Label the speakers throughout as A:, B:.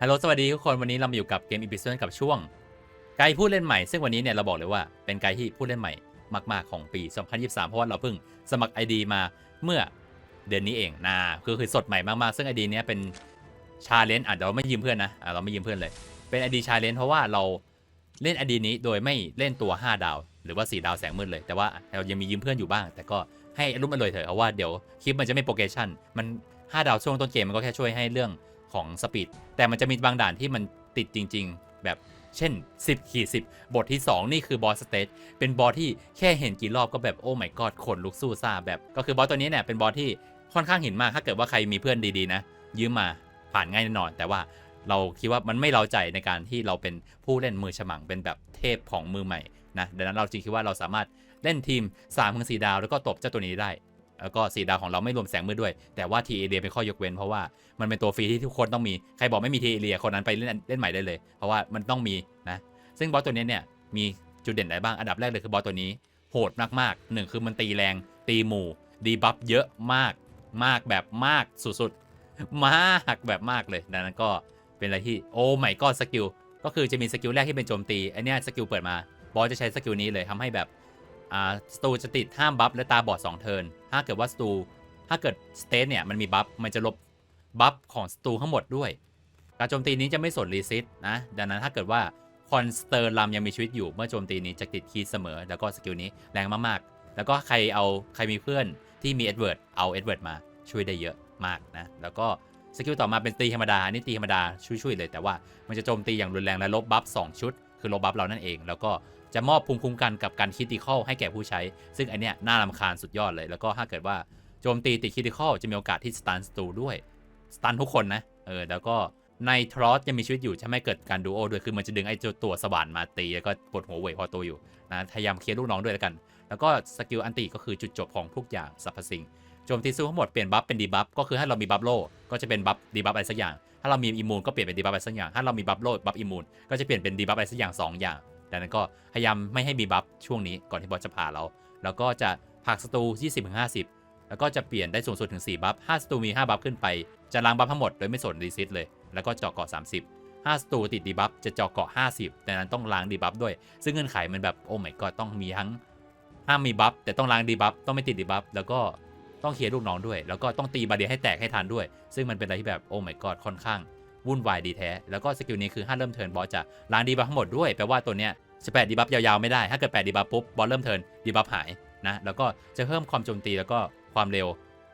A: ฮัลโหลสวัสดีทุกคนวันนี้เรามาอยู่กับเกมอีพิโซดกับช่วงไกด์ผู้เล่นใหม่ ซึ่งวันนี้เนี่ยเราบอกเลยว่าเป็นไกด์ที่ผู้เล่นใหม่มาก ๆ ของปี 2023 เพราะว่าเราเพิ่งสมัคร ID มาเมื่อเดือนนี้เองนะคือคือสดใหม่มากๆ ซึ่ง ID เนี้ยเป็นชาเลนจ์อะเดี๋ยวเราไม่ยืมเพื่อนนะอะเราไม่ยืมเพื่อนเลยเป็น ID ชาเลนจ์เพราะว่าเราเล่น ID นี้โดยไม่เล่นตัว 5 ดาว หรือว่า 4 ดาวแสงมืดเลย แต่ว่าเรายังมียืมเพื่อนอยู่บ้าง แต่ก็ให้รุ่มอร่อยเถอะเพราะว่าเดี๋ยวคลิปมันจะไม่โปรเกรชั่นมัน 5 ดาวช่วงต้นเกมมันก็แค่ช่วยให้เรื่อง ของสปีดแต่มันจะมีบางด่านที่มันติดจริง ๆ แบบเช่น 10ขีด10 บทที่ 2 นี่คือบอสสเตจเป็นบอสที่แค่เห็นกี่รอบก็แบบโอ้ my god ขนลุกสู้ซ่าแบบ ก็คือบอสตัวนี้เนี่ยเป็นบอสที่ค่อนข้างหินมาก ถ้าเกิดว่าใครมีเพื่อนดีๆนะ ยืมมาผ่านง่ายแน่นอน แต่ว่าเราคิดว่ามันไม่เราใจในการที่เราเป็นผู้เล่นมือฉมังเป็นแบบเทพของมือใหม่นะดังนั้นเราจริงคิดว่าเราสามารถเล่นทีม3ถึง4ดาวแล้วก็ตบเจ้าตัวนี้ได้ แล้วก็สีดาวของเราไม่รวมแสงมืดด้วย แต่ว่าทีเอเรียเป็นข้อยกเว้น เพราะว่ามันเป็นตัวฟรีที่ทุกคนต้องมี ใครบอกไม่มีทีเอเรียคนนั้นไปเล่นเล่นใหม่ได้เลย เพราะว่ามันต้องมีนะ ซึ่งบอสตัวนี้เนี่ยมีจุดเด่นอะไรบ้าง อันดับแรกเลยคือบอสตัวนี้โหดมากๆหนึ่งคือมันตีแรง ตีหมู่ดีบัฟเยอะมาก มากแบบมากสุดๆ มากแบบมากเลยดังนั้นก็เป็นอะไรที่โอ้ไม่ก็สกิล ก็คือจะมีสกิลแรกที่เป็นโจมตีอันนี้สกิลเปิดมา บอสจะใช้สกิลนี้เลยทำให้แบบอ่าสตูจะติดห้ามบัฟและตาบอด2เทิร์น ถ้าเกิดว่าสตูถ้าเกิดสเตทเนี่ยมันมีบัฟมันจะลบบัฟของสตูทั้งหมดด้วย การโจมตีนี้จะไม่สนรีซิตนะ ดังนั้นถ้าเกิดว่าคอนสเตอร์ลัมยังมีชีวิตอยู่เมื่อโจมตีนี้จะติดคีย์เสมอ แล้วก็สกิลนี้แรงมากๆ แล้วก็ใครเอาใครมีเพื่อนที่มีเอ็ดเวิร์ดเอาเอ็ดเวิร์ดมาช่วยได้เยอะมากนะ แล้วก็สกิลต่อมาเป็นตีธรรมดาอันนี้ตีธรรมดาช่วยๆเลย แต่ว่ามันจะโจมตีอย่างรุนแรงและลบบัฟ2ชุด คือลบบัฟเรานั่นเอง แล้วก็ จะมอบภูมิคุ้มกันกับการคิติคอลให้แก่ผู้ใช้ ซึ่งอันเนี้ยน่ารำคาญสุดยอดเลย แล้วก็ถ้าเกิดว่าโจมตีติดคิติคอลจะมีโอกาสที่สตันสตูด้วยสตันทุกคนนะเออแล้วก็ในทรอสยังมีชีวิตอยู่จะไม่เกิดการดูโอด้วยคือมันจะดึงไอ้เจ้าตัวสว่านมาตีแล้วก็ปวดหัวเว่ยพอตัวอยู่นะพยายามเคลียร์ลูกน้องด้วยแล้วกัน แล้วก็สกิลอันติก็คือจุดจบของทุกอย่างสรรพสิ่งโจมตีสู้ทั้งหมดเปลี่ยนบัฟเป็นดีบัฟก็คือถ้าเรามีบัฟโลก็จะเป็นบัฟดีบัฟอะไรสักอย่าง ถ้าเรามีอิมมูนก็เปลี่ยนเป็นดีบัฟอะไรสักอย่าง ถ้าเรามีบัฟโลบัฟอิมมูนก็จะเปลี่ยนเป็นดีบัฟอะไรสักอย่างสองอย่าง ดังนั้นก็พยายามไม่ให้มีบัฟช่วงนี้ก่อนที่บอสจะผ่าเรา แล้วก็จะผักศัตรู20-50 แล้วก็จะเปลี่ยนได้สูงสุดถึง 4 บัฟ5ศัตรูมี 5 บัฟขึ้นไป จะล้างบัฟทั้งหมดโดยไม่สนรีซิตเลย แล้วก็เจาะเกาะ 30 5ศัตรูติดดีบัฟจะเจาะเกาะ 50 ดังนั้นต้องล้างดีบัฟด้วย ซึ่งเงื่อนไขมันแบบโอ้ my god ต้องมีทั้งห้ามมีบัฟแต่ต้องล้างดีบัฟต้องไม่ติดดีบัฟแล้วก็ต้องเคลียร์ลูกน้องด้วย แล้วก็ต้องตีบาเดียให้แตกให้ทันด้วย ซึ่งมันเป็นอะไรที่แบบโอ้ my god ค่อนข้าง วุ่นวายดีแท้ แล้วก็สกิลนี้คือถ้าเริ่มเทิร์นบอสจะล้างดีบัฟทั้งหมดด้วยแปลว่าตัวเนี้ยจะแปดดีบัฟยาวๆไม่ได้ ถ้าเกิดแปดดีบัฟปุ๊บบอสเริ่มเทิร์นดีบัฟหายนะแล้วก็จะเพิ่มความโจมตีแล้วก็ความเร็ว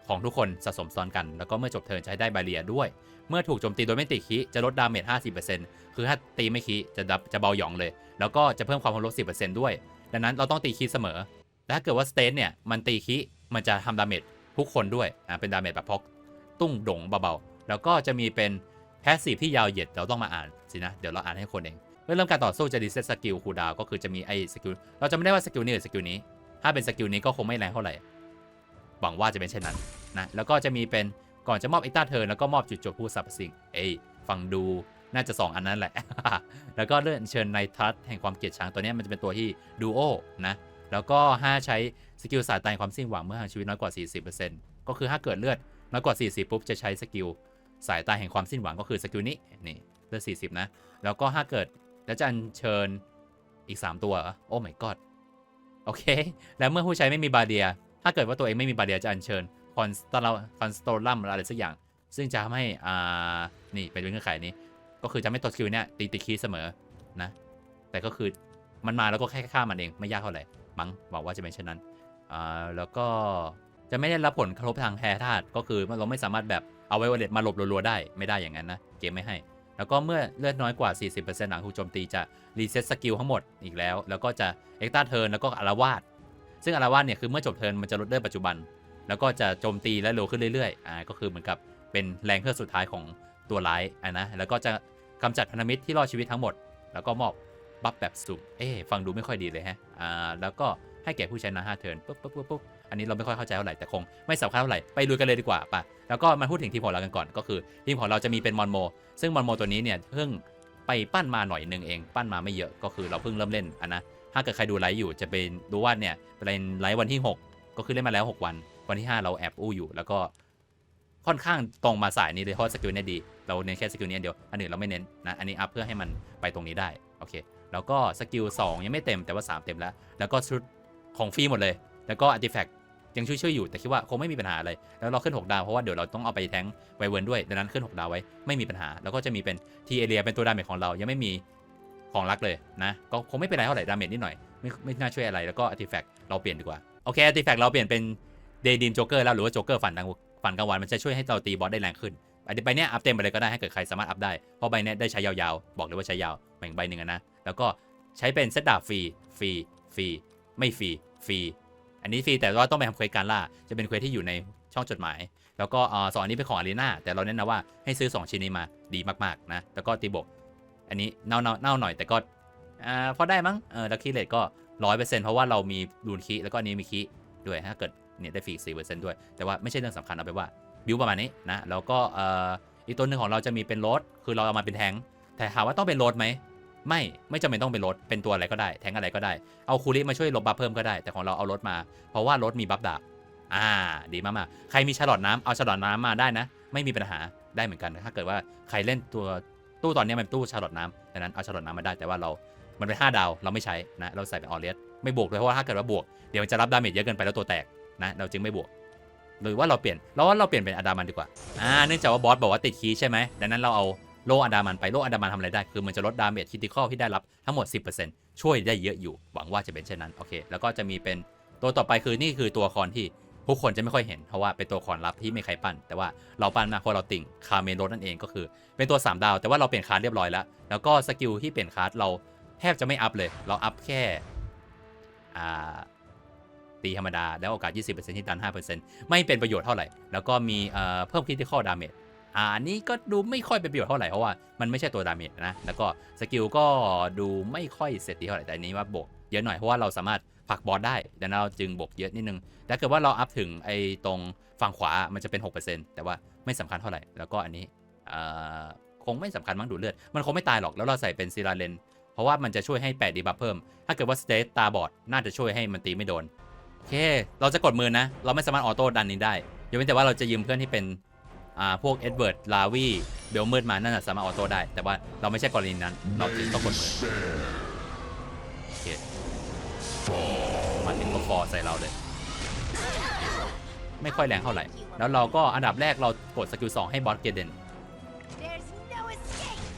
A: ของทุกคนสะสมซ้อนกัน แล้วก็เมื่อจบเทิร์นจะให้ได้บาเรียด้วย เมื่อถูกโจมตีโดยไม่ติคีจะลดดาเมจ50%คือถ้าตีไม่คีจะดับจะเบาหยองเลย แล้วก็จะเพิ่มความพลด10%ด้วย ดังนั้นเราต้องตีคีเสมอแต่ถ้าเกิดว่าสเตนเนี่ยมันตีคีมันจะทำดาเมจทุกคนด้วยอ่าเป็นดาเมจแบบพกตุ้งดงเบาๆแล้วก็จะมีเป็น แพสซีฟที่ยาวเหยียดเราต้องมาอ่านสินะ เดี๋ยวเราอ่านให้คนเองเมื่อเริ่มการต่อสู้จะดีเซตสกิลคูดาวก็คือจะมีไอ้สกิลเราจะไม่ได้ว่าสกิลนี้หรือสกิลนี้ ถ้าเป็นสกิลนี้ก็คงไม่แรงเท่าไหร่หวังว่าจะเป็นเช่นนั้นนะแล้วก็จะมีเป็นก่อนจะมอบเอ็กตาเทิร์นแล้วก็มอบจุดจบผู้สรรพสิ่งเอ้ยฟังดูน่าจะ 2 อันนั้นแหละ แล้วก็เลื่อนเชิญในทัศแห่งความเกลียดชังตัวนี้มันจะเป็นตัวที่ดูโอนะ แล้วก็ห้าใช้สกิลสายตายความสิ้นหวังเมื่อห่างชีวิตน้อยกว่า 40%ก็คือถ้าเกิดเลือดน้อยกว่า 40 ปุ๊บจะใช้สกิล สายตาแห่งความสิ้นหวังก็คือสกิลนี้นี่เลือด40นะ แล้วก็ถ้าเกิดแล้วจะอัญเชิญอีก 3 ตัวโอ้ my god โอเค แล้วเมื่อผู้ใช้ไม่มีบาเดีย ถ้าเกิดว่าตัวเองไม่มีบาเดียจะอัญเชิญคอนสตลคอนสโตลัมอะไรสักอย่าง ซึ่งจะทำให้อ่านี่เป็นเงื่อนไขนี้ ก็คือจะไม่ตัวสกิลเนี่ยตีติคีเสมอนะ แต่ก็คือมันมาแล้วก็แค่ฆ่ามันเองไม่ยากเท่าไหร่มั้งบอกว่าจะเป็นเช่นนั้นอ่าแล้วก็จะไม่ได้รับผลกระทบทางแพ้ธาตุก็คือเราไม่สามารถแบบ เอาไว้วอลเล็ตมาหลบรัวๆได้ไม่ได้อย่างนั้นนะ เกมไม่ให้ แล้วก็เมื่อเลือดน้อยกว่า 40%หลังถูกโจมตีจะรีเซ็ตสกิลทั้งหมดอีกแล้ว แล้วก็จะเอ็กต a าเทิร์นแล้วก็อารวาสซึ่งอารวาสเนี่ยคือเมื่อจบเทิร์นมันจะลดเลือดปัจจุบัน แล้วก็จะโจมตีและเร็วขึ้นเรื่อยๆอ่าก็คือเหมือนกับเป็นแรงเครื่อสุดท้ายของตัวร้ายอะนะแล้วก็จะกำจัดพันธมิตรที่รอดชีวิตทั้งหมด แล้วก็มอบบัฟแบบสุ่มเอ๊ฟังดูไม่ค่อยดีเลยฮะอ่าแล้วก็ให้แก่ผู้ใช้นะห้าเทิร์นปุ๊บปุ๊บปุ๊บปุ๊บ อันนี้เราไม่ค่อยเข้าใจเท่าไหร่แต่คงไม่สำคัญเท่าไหร่ไปลุยกันเลยดีกว่าป่ะแล้วก็มาพูดถึงทีมของเรากันก่อน ก็คือทีมของเราจะมีเป็นมอนโม ซึ่งมอนโมตัวนี้เนี่ยเพิ่งไปปั้นมาหน่อยหนึ่งเอง ปั้นมาไม่เยอะก็คือเราเพิ่งเริ่มเล่นอันนะถ้าเกิดใครดูไลฟ์อยู่จะเป็นรู้ว่าเนี่ยเป็นไลฟ์วันที่ 6 ก็คือเล่นมาแล้ว 6 วัน วันที่ 5 เราแอบอู้อยู่ แล้วก็ค่อนข้างตรงมาสายนี้เลยเพราะสกิลเนี่ยดี เราเน้นแค่สกิลนี้เดียว อันอื่นเราไม่เน้นนะ อันนี้อัพเพื่อให้มันไปตรงนี้ได้ โอเค แล้วก็สกิล2ยังไม่เต็มแต่ว่า 3 เต็มแล้ว แล้วก็ชุดของฟรีหมดเลย แล้วก็อาร์ติแฟกต์ ยังช่วยๆอยู่แต่คิดว่าคงไม่มีปัญหาอะไรแล้วเราขึ้น 6 ดาวเพราะว่าเดี๋ยวเราต้องเอาไปแทงไวเวิร์นด้วยดังนั้นขึ้น 6 ดาวไว้ไม่มีปัญหา แล้วก็จะมีเป็นทีเอเรียเป็นตัวดาเมจของเรายังไม่มีของรักเลยนะ ก็คงไม่เป็นไรเท่าไหร่ดาเมจนิดหน่อยไม่ไม่น่าช่วยอะไรแล้วก็อาร์ติแฟกต์เราเปลี่ยนดีกว่าโอเคอาร์ติแฟกต์เราเปลี่ยนเป็นเดย์ดีมโจ๊กเกอร์แล้วหรือว่าโจ๊กเกอร์ฝันกลางฝันกลางวันมันจะช่วยให้เราตีบอสได้แรงขึ้นใบเนี้ยอัพเต็มไปเลยก็ได้ให้เกิดใครสามารถอัพได้เพราะใบเนี้ยได้ใช้ยาวๆ บอกเลยว่าใช้ยาวแบ่งใบหนึ่งนะแล้วก็ใช้เป็นเซตดาบฟรีฟรีฟรีไม่ฟรีฟรี อันนี้ฟรีแต่ว่าต้องไปทำเควสการล่า จะเป็นเควสที่อยู่ในช่องจดหมาย แล้วก็สองอันนี้เป็นของอารีนาแต่เราแนะนำว่าให้ซื้อ 2 ชิ้นนี้มาดีมากๆนะ แล้วก็ตีบก อันนี้เน่าเน่าเน่าหน่อยแต่ก็อ่าพอได้มั้งเออล้วคีเลตก็ร้อยเปอร์เซ็นต์เพราะว่าเรามีรูนคีแล้วก็อันนี้มีคีด้วยถ้าเกิดเนี่ยได้ฟรีสี่เปอร์เซ็นต์ด้วย แต่ว่าไม่ใช่เรื่องสำคัญเอาไปว่าบิวประมาณนี้นะแล้วก็อีกตัวหนึ่งของเราจะมีเป็นรถคือเราเอามาเป็นแทงค์แต่ถามว่าต้องเป็นรถไหม ไม่ไม่จำเป็นต้องเป็นรถเป็นตัวอะไรก็ได้ แทงอะไรก็ได้ เอาคูริมาช่วยลบบัฟเพิ่มก็ได้ แต่ของเราเอารถมา เพราะว่ารถมีบัฟดาบอ่า ดีมากๆใครมีฉลอดน้ำเอาฉลอดน้ำมาได้นะ ไม่มีปัญหาได้เหมือนกัน ถ้าเกิดว่าใครเล่นตัวตู้ตอนนี้มันเป็นตู้ฉลอดน้ำดังนั้นเอาฉลอดน้ำมาได้แต่ว่าเรา มันเป็น 5 ดาวเราไม่ใช้นะเราใส่เป็นออเลียสไม่บวกเลยเพราะว่าถ้าเกิดว่าบวกเดี๋ยวมันจะรับดาเมจเยอะเกินไปแล้วตัวแตกนะเราจึงไม่บวกหรือว่าเราเปลี่ยนเราว่าเราเปลี่ยนเป็นอดามันดีกว่าอ่าเนื่องจากว่าบอสบอกว่าติดคีใช่ไหมดังนั้นเราเอา โลอะดามันไปโลอะดามันทำอะไรได้ คือมันจะลดดาเมจคิติคอลที่ได้รับทั้งหมด 10%ช่วยได้เยอะอยู่ หวังว่าจะเป็นเช่นนั้น โอเค แล้วก็จะมีเป็นตัวต่อไปคือนี่คือตัวละครที่ผู้คนจะไม่ค่อยเห็น เพราะว่าเป็นตัวละครลับที่ไม่ใครปั้น แต่ว่าเราปั้นมาเพราะเราติ่งคาเมนโรนั่นเองก็คือ เป็นตัว 3 ดาว แต่ว่าเราเปลี่ยนคาร์ดเรียบร้อยแล้ว แล้วก็สกิลที่เปลี่ยนคาร์ดเราแทบจะไม่อัพเลย เราอัพแค่อ่าตีธรรมดา แล้วโอกาส 20%ที่ดัน 5%ไม่เป็นประโยชน์เท่าไหร่ แล้วก็มีเอ่อเพิ่ม critical damage อ่า อันนี้ก็ดูไม่ค่อยเป็นประโยชน์เท่าไหร่เพราะว่ามันไม่ใช่ตัวดาเมจนะ แล้วก็สกิลก็ดูไม่ค่อยเสร็จดีเท่าไหร่แต่อันนี้ว่าบวกเยอะหน่อยเพราะว่าเราสามารถผลักบอสได้ดังนั้นเราจึงบวกเยอะนิดนึงถ้าเกิดว่าเราอัพถึงไอ้ตรงฝั่งขวามันจะเป็น 6%แต่ว่าไม่สำคัญเท่าไหร่ แล้วก็อันนี้คงไม่สำคัญมั้งดูเลือด มันคงไม่ตายหรอกแล้วเราใส่เป็นซีราเลนเพราะว่ามันจะช่วยให้แปดดีบัฟเพิ่ม ถ้าเกิดว่าสเตตตาบอดน่าจะช่วยให้มันตีไม่โดนโอเค เราจะกดมือนะ เราไม่สามารถออโต้ดันนี้ได้ยกเว้นแต่ว่าเราจะยืมเพื่อนที่เป็น อ่าพวกเอ็ดเวิร์ดลาวีเบลมืดมานั่นนะสามารถออโต้ได้ แต่ว่าเราไม่ใช่กรณีนั้นเราจึงต้องกดมือโอเคมาถึงก็ฟอใส่เราเลย ไม่ค่อยแรงเท่าไหร่ แล้วเราก็อันดับแรกเรากดสกิล2ให้บอสเกเดน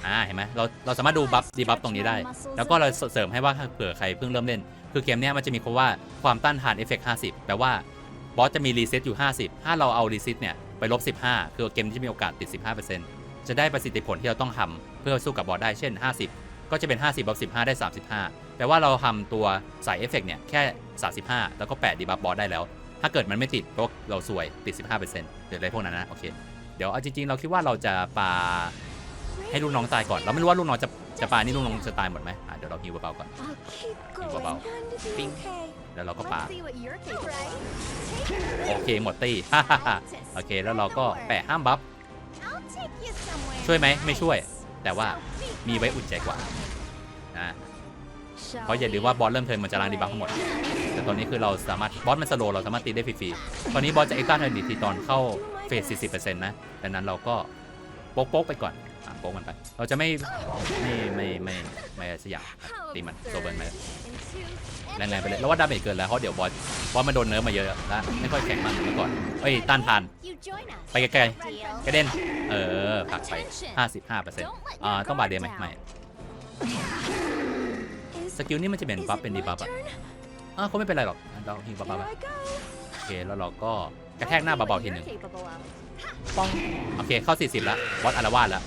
A: อ่าเห็นไหมเราเราสามารถดูบัฟดีบัฟตรงนี้ได้ แล้วก็เราเสริมให้ว่าเผื่อใครเพิ่งเริ่มเล่น คือเกมนี้มันจะมีคำว่าความต้านทานเอฟเฟกต์50แปลว่าบอสจะมีรีเซ็ตอยู่ 50 ถ้าเราเอารีเซ็ตเนี่ย ไปลบ 15 คือเกมที่มีโอกาสติด 15%จะได้ประสิทธิผลที่เราต้องทำเพื่อสู้กับบอสได้เช่น 50 ก็จะเป็น 50ลบ15 ได้ 35 แปลว่าเราทำตัวใส่เอฟเฟกต์เนี่ยแค่ 35 แล้วก็ 8 ดีบัฟบอสได้แล้ว ถ้าเกิดมันไม่ติดเพราะเราสวยติด 15%หรืออะไรพวกนั้นนะโอเคเดี๋ยวเอาจริงๆเราคิดว่าเราจะปาให้ลูกน้องตายก่อน เราไม่รู้ว่าลูกน้องจะจะปานี่ลูกน้องจะตายหมดไหมอะเดี๋ยวเราฮิวเบาๆก่อน
B: เบา
A: ปิ้ง แล้วเราก็ปา
B: ปา
A: โอเคหมดตี้โอเคแล้วเราก็แปะห้ามบัฟช่วยไหมไม่ช่วย แต่ว่ามีไว้อุ่นใจกว่านะเพราะอย่าลืมว่าบอสเริ่มเทิร์นมันจะล้างดีบัฟทั้งหมด แต่ตอนนี้คือเราสามารถบอสมันสโลว์เราสามารถตีได้ฟรีๆตอนนี้บอสจะเอ็กซ์ต้าเทิร์นดีทีตอนเข้าเฟส 40%นะดังนั้นเราก็โป๊กๆไปก่อน อะโป๊กมันไป เราจะไม่ไม่ไม่ไม่ไม่อะไรสักอย่างครับตีมันโซเบิร์นไปแรงๆไปเลยแล้วว่าดาเมจเกินแล้วเพราะเดี๋ยวบอสบอสมันโดนเนิร์ฟมาเยอะแล้วไม่ค่อยแข็งมากเหมือนเมื่อก่อนเอ้ยต้านทาน ไปไกลๆกระเด็นเออผลักไป 55%อ่าต้องบาดเดียไหมไม่สกิลนี้มันจะเป็นบัฟเป็นดีบัฟอะอ่าคงไม่เป็นไรหรอกเราฮิวบัฟไปโอเคแล้วเราก็กระแทกหน้าเบาๆทีหนึ่งป้องโอเคเข้า 40แล้วบอสอารวาสแล้ว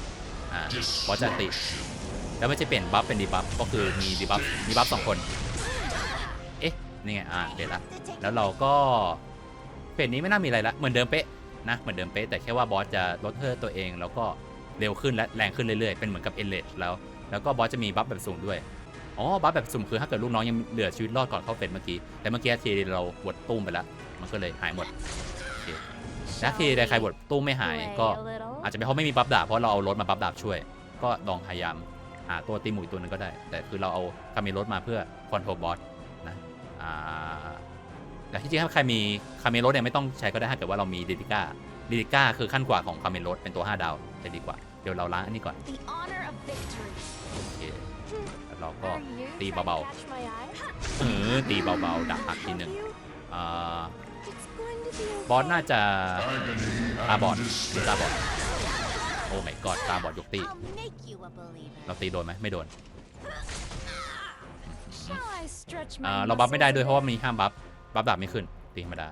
A: อ่าบอสจะติ แล้วมันจะเปลี่ยนบัฟเป็นดีบัฟก็คือมีดีบัฟมีบัฟสองคน เอ๊ะ นี่ไง อ่าเปลี่ยนละ แล้วเราก็เพจนี้ไม่น่ามีอะไรละ เหมือนเดิมเป๊ะนะ เหมือนเดิมเป๊ะ แต่แค่ว่าบอสจะลดเทอร์ตัวเอง แล้วก็เร็วขึ้นและแรงขึ้นเรื่อยๆ เป็นเหมือนกับเอเลดแล้ว แล้วก็บอสจะมีบัฟแบบสุ่มด้วย อ๋อ บัฟแบบสุ่มคือถ้าเกิดลูกน้องยังเหลือชีวิตรอดก่อนเข้าเฟสเมื่อกี้ แต่เมื่อกี้ทีเราบดตุ้มไปแล้ว มันก็เลยหายหมด โอเคแล้วทีใดใครบดตุ้มไม่หายก็อาจจะเป็นเพราะไม่มีบัฟดาบเพราะเราเอารถมาบัฟดาบช่วย ก็ลองพยายามหาตัวตีหมูอีกตัวหนึงก็ได้ แต่คือเราเอาคาเมรถมาเพื่อคอนโทรลบอสนะอ่าแต่ที่จริงถ้าใครมีคาเมรถเนี่ยไม่ต้องใช้ก็ได้ถ้าเกิดว่าเรามีดิติก้าดิติก้าคือขั้นกว่าของคาเมรถเป็นตัว 5 ดาวจะดีกว่าเดี๋ยวเราล้างอันนี้ก่อน
B: The honor of victory.
A: โอเคแล้วเราก็
B: Are you
A: Tì
B: trying to
A: bầu.
B: catch my eye?
A: เออตีเบาๆดักหักทีหนึ่ง
B: You?
A: อ่า บอส
B: okay.
A: น่าจะตาบอดหรือตาบอดโอ้ไม่กอดตาบอดยกตี
B: I'll make you a believer.
A: เราตีโดนไหมไม่โดน
B: Shall I stretch
A: อ่า
B: my
A: เราบัฟไม่ได้
B: muscles
A: ด้วย
B: a
A: เพราะว่า
B: bit?
A: มีห้ามบัฟบัฟดาบไม่ขึ้นตีธรรมดา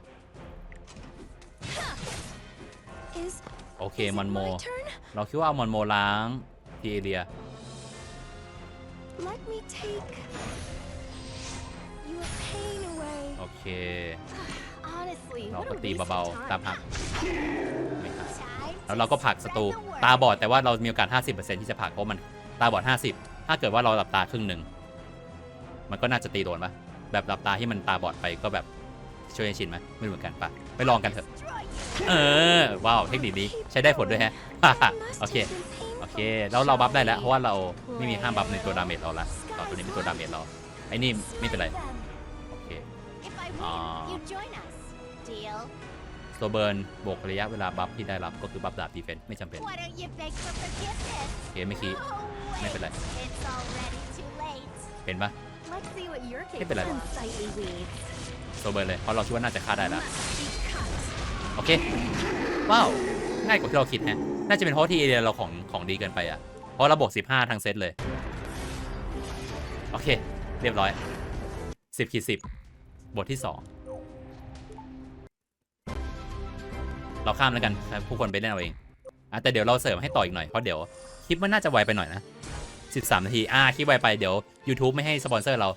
B: Is
A: โอเค
B: is it
A: มอนโม
B: my turn?
A: เราคิดว่าเอามอนโมล้างทีเอเรีย
B: Let me take your pain away.
A: โอเค
B: Honestly,
A: เรา
B: what
A: ก็
B: a
A: ตี
B: waste
A: เบา
B: of
A: ๆตาม
B: time.
A: หักไม่หัก
B: Time
A: แล้ว
B: to
A: เราก็ผลักศัตรู
B: spread the word.
A: ตาบอดแต่ว่าเรามีโอกาส 50%ที่จะผลักเพราะมันตาบอด 50 ถ้าเกิดว่าเราหลับตาครึ่งหนึ่งมันก็น่าจะตีโดนปะแบบหลับตาที่มันตาบอดไปก็แบบช่วยให้ชินไหมไม่รู้เหมือนกันปะไปลองกันเถอะ
B: Destroy you.
A: เออว้าวเทคนิคนี้ใช้ได้ผลด้วยแฮะ
B: That must
A: โอเค
B: have been painful.
A: โอเคแล้วเราบัฟได้แล้วเพราะว่าเราไม่มีห้ามบัฟในตัวดาเมจเราละต่อตัวนี้เป็นตัวดาเมจเราไอ้นี่ไม่เป็นไร
B: Slay them.
A: โอเค
B: If I win,
A: Ah.
B: you join us. Deal?
A: โซเบิร์นบวกระยะเวลาบัฟที่ได้รับก็คือบัฟดาบดีเฟนต์ไม่จำเป็น
B: Why don't you beg for forgiveness?
A: โอเคไม่คี
B: Oh,
A: ไม่เป็นไร
B: wait. It's already too late.
A: เป็นปะ
B: Let's see what you're
A: ไม่เป็นไร
B: capable of. Unsightly weeds
A: โซเบิร์นเลยเพราะเราคิดว่าน่าจะฆ่าได้แล้ว
B: must be cut.
A: โอเค ว้าว ง่ายกว่าที่เราคิดแฮะ น่าจะเป็นเพราะที่เราของของดีเกินไปอะเพราะเราบวก15ทั้งเซตเลย โอเค เรียบร้อย 10ขีด10 บทที่ 2 เราข้ามแล้วกันครับผู้คนไปเล่นเอาเองอะแต่เดี๋ยวเราเสริมให้ต่ออีกหน่อยเพราะเดี๋ยวคลิปมันน่าจะไวไปหน่อยนะ13นาทีอ่าคลิปไวไปเดี๋ยว YouTube ไม่ให้สปอนเซอร์เรา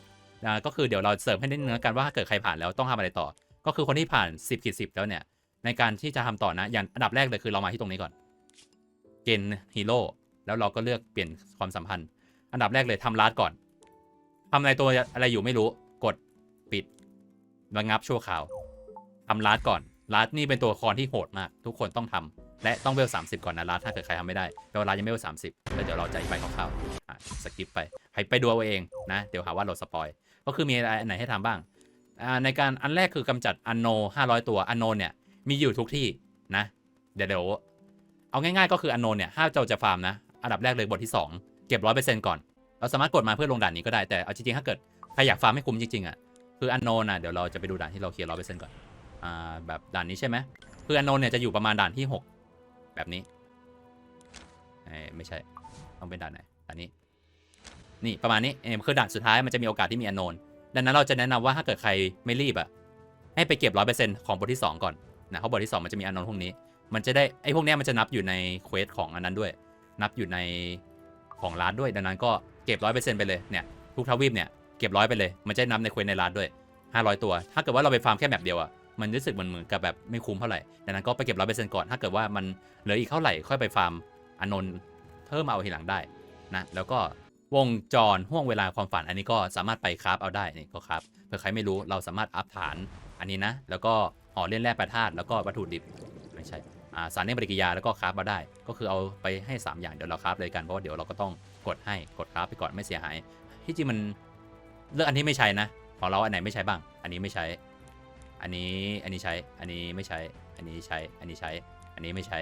A: อ่าก็คือเดี๋ยวเราเสริมให้นิดนึงแล้วกันว่าถ้าเกิดใครผ่านแล้วต้องทำอะไรต่อ ก็คือคนที่ผ่าน 10ขีด10แล้วเนี่ยในการที่จะทำต่อนะอย่างอันดับแรกเลยคือเรามาที่ตรงนี้ก่อน เกณฑ์ฮีโร่แล้วเราก็เลือกเปลี่ยนความสัมพันธ์ อันดับแรกเลยทำลาดก่อนทำอะไรตัวอะไรอยู่ไม่รู้กดปิดระงับชั่วคราวทำลาดก่อน ลาดนี่เป็นตัวละครที่โหดมาก ทุกคนต้องทำและต้องเวล30ก่อนนะลาดถ้าเกิดใครทำไม่ได้แต่ว่าลายังไม่เวล30แล้วเดี๋ยวเราจะอธิบายคร่าวๆอะสกิปไปให้ไปดูเอาเองนะ เดี๋ยวหาว่าเราสปอยก็คือมีอะไรอันไหนให้ทำบ้างอ่าในการอันแรกคือกำจัดอันโน500 ตัวอันโนเนี่ยมีอยู่ทุกที่นะ เดี๋ยวเดี๋ยวเอาง่ายๆก็คืออันโนเนี่ยถ้าเราจะฟาร์มนะอันดับแรกเลยบทที่ 2 เก็บร้อยเปอร์เซ็นต์ก่อนเราสามารถกดมาเพื่อลงด่านนี้ก็ได้แต่เอาจริงๆถ้าเกิดใครอยากฟาร์มให้คุ้มจริงๆอะคืออันโนนะเดี๋ยวเราจะไปดูด่านที่เราเคลียร์ร้อยเปอร์เซ็นต์ก่อน อ่าแบบด่านนี้ใช่ไหมคืออนนนเนี่ยจะอยู่ประมาณด่านที่ 6 แบบนี้ไม่ใช่ต้องเป็นด่านไหนด่านนี้ นี่ประมาณนี้เออคือด่านสุดท้ายมันจะมีโอกาสที่มีอนนนดังนั้นเราจะแนะนำว่าถ้าเกิดใครไม่รีบอะให้ไปเก็บร้อยเปอร์เซ็นต์ของบทที่ 2 ก่อนนะเพราะบทที่ 2 มันจะมีอนนนพวกนี้ มันจะได้ไอ้พวกนี้มันจะนับอยู่ในเควสของอันนั้นด้วย นับอยู่ในของร้านด้วย ดังนั้นก็เก็บร้อยเปอร์เซ็นต์ไปเลยเนี่ยทุกทวีปเนี่ยเก็บร้อยไปเลย มันจะนับในเควสในร้านด้วยห้าร้อยตัว ถ้าเกิดว่าเราไปฟาร์มแค่แบบเดียวอะ มันรู้สึกเหมือนเหมือนกับแบบไม่คุ้มเท่าไหร่ดังนั้นก็ไปเก็บร้อยเปอร์เซ็นต์ก่อน ถ้าเกิดว่ามันเหลืออีกเท่าไหร่ค่อยไปฟาร์มอันนนเพิ่มเอาทีหลังได้นะแล้วก็วงจรห่วงเวลาความฝันอันนี้ก็สามารถไปคราฟเอาได้นี่ก็คราฟเผื่อใครไม่รู้เราสามารถอัพฐานอันนี้นะ แล้วก็ห่อเล่นแร่แปรธาตุแล้วก็วัตถุดิบไม่ใช่สารเล่นปฏิกิริยาแล้วก็คราฟมาได้ ก็คือเอาไปให้ 3 อย่างเดี๋ยวเราคราฟเลยกันเพราะว่าเดี๋ยวเราก็ต้องกดให้กดคราฟไปก่อนไม่เสียหาย ที่จริงมันเลือกอันที่ไม่ใช้นะของเราอันไหนไม่ใช้บ้าง อันนี้ไม่ใช้ อันนี้อันนี้ใช้ อันนี้ไม่ใช้ อันนี้ใช้ อันนี้ใช้ อันนี้ไม่ใช้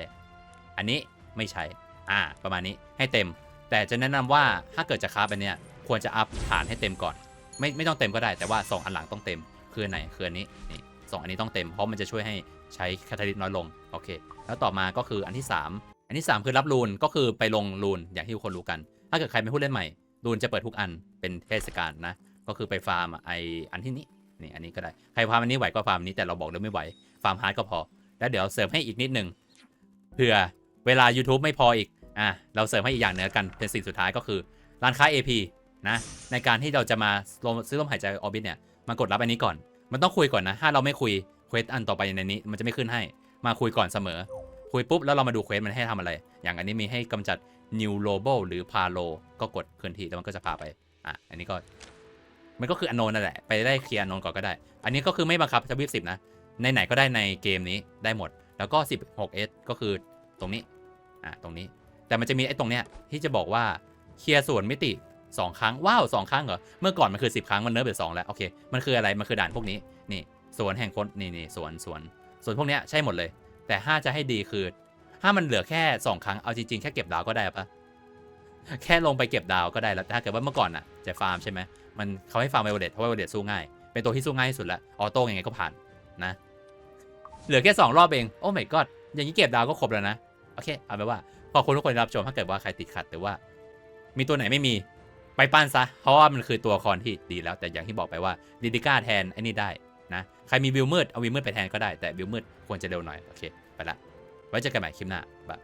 A: อันนี้ไม่ใช้ อ่า ประมาณนี้ให้เต็ม แต่จะแนะนำว่าถ้าเกิดจะคราฟอันเนี้ยควรจะอัพฐานให้เต็มก่อน ไม่ไม่ต้องเต็มก็ได้แต่ว่าสองอันหลังต้องเต็ม คืออันไหนคืออันนี้นี่สองอันนี้ต้องเต็มเพราะมันจะช่วยให้ใช้คาทาลิสน้อยลงโอเค แล้วต่อมาก็คืออันที่ 3 อันที่ 3 คือรับรูนก็คือไปลงรูนอย่างที่ทุกคนรู้กัน ถ้าเกิดใครเป็นผู้เล่นใหม่รูนจะเปิดทุกอันเป็นเทศกาลนะก็คือไปฟาร์มไออันที่นี้ นี่อันนี้ก็ได้ ใครฟาร์มอันนี้ไหวก็ฟาร์มอันนี้แต่เราบอกเลยไม่ไหว ฟาร์มฮาร์ดก็พอ แล้วเดี๋ยวเสริมให้อีกนิดนึงเผื่อเวลา YouTube ไม่พออีก อะ เราเสริมให้อีกอย่างหนึงแล้วกัน เป็นสิ่งสุดท้ายก็คือร้านค้า AP นะ ในการที่เราจะมาลงซื้อลมหายใจออบิทเนี่ย มากดรับอันนี้ก่อน มันต้องคุยก่อนนะ ถ้าเราไม่คุยเควสอันต่อไปในนี้ มันจะไม่ขึ้นให้ มาคุยก่อนเสมอ คุยปุ๊บแล้วเรามาดูเควสมันให้ทำอะไร อย่างอันนี้มีให้กำจัด New l o b l หรือ p a l o ก็กดเคลื่อนที่แล้วมันก็จะพาไป อะ อันนี้ก็ มันก็คืออันโนนนั่นแหละ ไปได้เคลียร์อันโนนก่อนก็ได้ อันนี้ก็คือไม่บังคับทวีปสิบนะในไหนก็ได้ในเกมนี้ได้หมด แล้วก็ 16S ก็คือตรงนี้อะตรงนี้ แต่มันจะมีไอ้ตรงเนี้ยที่จะบอกว่าเคลียร์ส่วนมิติ 2 ครั้งว้าว2ครั้งเหรอเมื่อก่อนมันคือ 10 ครั้งมันเนิร์ฟเหลือ2แล้วโอเคมันคืออะไรมันคือด่านพวกนี้นี่สวนแห่งคนนี่นี่สวนสวนส่วนพวกเนี้ยใช่หมดเลย แต่ถ้าจะให้ดีคือ ถ้ามันเหลือแค่สองครั้งเอาจริงๆแค่เก็บดาวก็ได้ปะ แค่ลงไปเก็บดาวก็ได้แล้วถ้าเกิดว่าเมื่อก่อนอะจะฟาร์มใช่ไหมมันเขาให้ฟาร์มไวโอเลตเพราะไวโอเลตสู้ง่าย เป็นตัวที่สู้ง่ายที่สุดแล้วออโต้ยังไงก็ผ่านนะ เหลือแค่สองรอบเอง โอ้ my god อย่างนี้เก็บดาวก็ครบแล้วนะ โอเค เอาไปว่า ขอบคุณทุกคนที่รับชมถ้าเกิดว่าใครติดขัดหรือว่า มีตัวไหนไม่มีไปปั้นซะ เพราะว่ามันคือตัวละครที่ดีแล้ว แต่อย่างที่บอกไปว่าดิดิก้าแทนไอ้นี่ได้นะ ใครมีวิวมืดเอาวิวมืดไปแทนก็ได้ แต่วิวมืดควรจะเร็วหน่อย โอเค ไปละ ไว้เจอกันใหม่คลิปหน้าบ๊าย